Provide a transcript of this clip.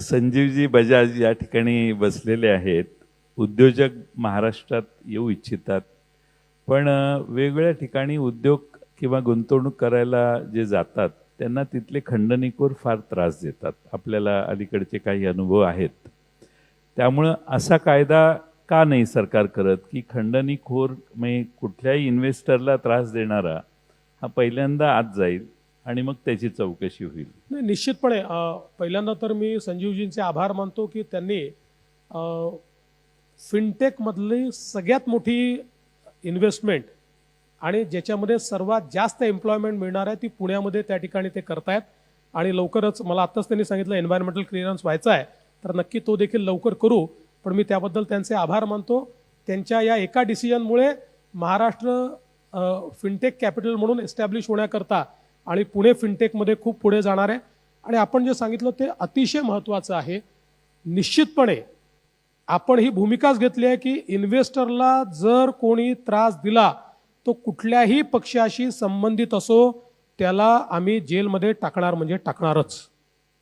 संजीवजी बजाज या ठिकाणी बसलेले आहेत. उद्योजक महाराष्ट्रात येऊ इच्छितात. पण वेगवेगळ्या ठिकाणी उद्योग किंवा गुंतवणूक करायला जे जातात त्यांना तिथले खंडणीखोर फार त्रास देतात. आपल्याला अलीकडचे काही अनुभव आहेत. त्यामुळं असा कायदा का नाही सरकार करत की खंडणीखोर म्हणजे कुठल्याही इन्व्हेस्टरला त्रास देणारा हा पहिल्यांदा आत जाईल. आणि मग त्याची चौकशी होईल. नाही निश्चितपणे पहिल्यांदा तर मी संजीवजींचे आभार मानतो की त्यांनी फिनटेकमधली सगळ्यात मोठी इन्व्हेस्टमेंट आणि ज्याच्यामध्ये सर्वात जास्त एम्प्लॉयमेंट मिळणार आहे ती पुण्यामध्ये त्या ठिकाणी ते करतायत. आणि लवकरच मला आत्ताच त्यांनी सांगितलं एन्व्हायरमेंटल क्लिअरन्स व्हायचा आहे तर नक्की तो देखील लवकर करू. पण मी त्याबद्दल त्यांचे आभार मानतो. त्यांच्या या एका डिसिजनमुळे महाराष्ट्र फिनटेक कॅपिटल म्हणून एस्टॅब्लिश होण्याकरता आणि पुणे फिनटेकमध्ये खूप पुढे जाणार आहे. आणि आपण जे सांगितलं ते अतिशय महत्त्वाचं आहे. निश्चितपणे आपण ही भूमिकाच घेतली आहे की इन्व्हेस्टरला जर कोणी त्रास दिला तो कुठल्याही पक्षाशी संबंधित असो त्याला आम्ही जेलमध्ये टाकणार म्हणजे टाकणारच.